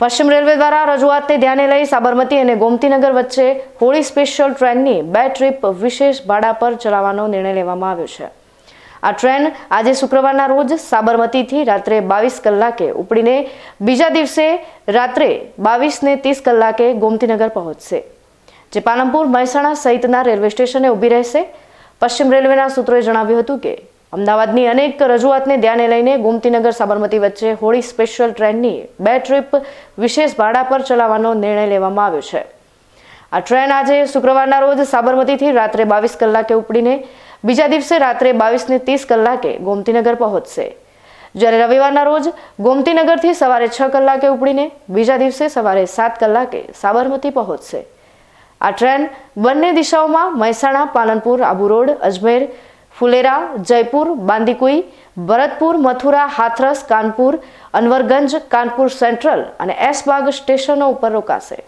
પશ્ચિમ રેલવે દ્વારા રજૂઆતને ધ્યાને લઈ સાબરમતી અને ગોમતીનગર વચ્ચે હોળી સ્પેશિયલ ટ્રેનની બે ટ્રીપ વિશેષ ભાડા પર ચલાવવાનો નિર્ણય લેવામાં આવ્યો છે. આ ટ્રેન આજે શુક્રવારના રોજ સાબરમતીથી રાત્રે બાવીસ કલાકે ઉપડીને બીજા દિવસે રાત્રે બાવીસને ત્રીસ કલાકે ગોમતીનગર પહોંચશે. જે પાલનપુર મહેસાણા સહિતના રેલવે સ્ટેશને ઊભી રહેશે. પશ્ચિમ રેલવેના સૂત્રોએ જણાવ્યું હતું કે અમદાવાદની અનેક રજૂઆતને ધ્યાને લઈને ગોમતીનગર સાબરમતી વચ્ચે હોળી સ્પેશિયલ ટ્રેનની બે ટ્રીપ વિશેષ ભાડા પર ચલાવવાનો નિર્ણય લેવામાં આવ્યો છે. આ ટ્રેન આજે શુક્રવારના રોજ સાબરમતીથી રાત્રે બાવીસ કલાકે ઉપડીને બીજા દિવસે રાત્રે બાવીસને ત્રીસ કલાકે ગોમતીનગર પહોંચશે. જ્યારે રવિવારના રોજ ગોમતીનગરથી સવારે છ કલાકે ઉપડીને બીજા દિવસે સવારે સાત કલાકે સાબરમતી પહોંચશે. આ ટ્રેન બંને દિશાઓમાં મહેસાણા, પાલનપુર, આબુ રોડ, અજમેર ફુલેરા, જયપુર, બાંદીકુઈ, ભરતપુર, મથુરા, હાથરસ, કાનપુર, અનવરગંજ, કાનપુર સેન્ટ્રલ અને એસબાગ સ્ટેશનો ઉપર રોકાશે.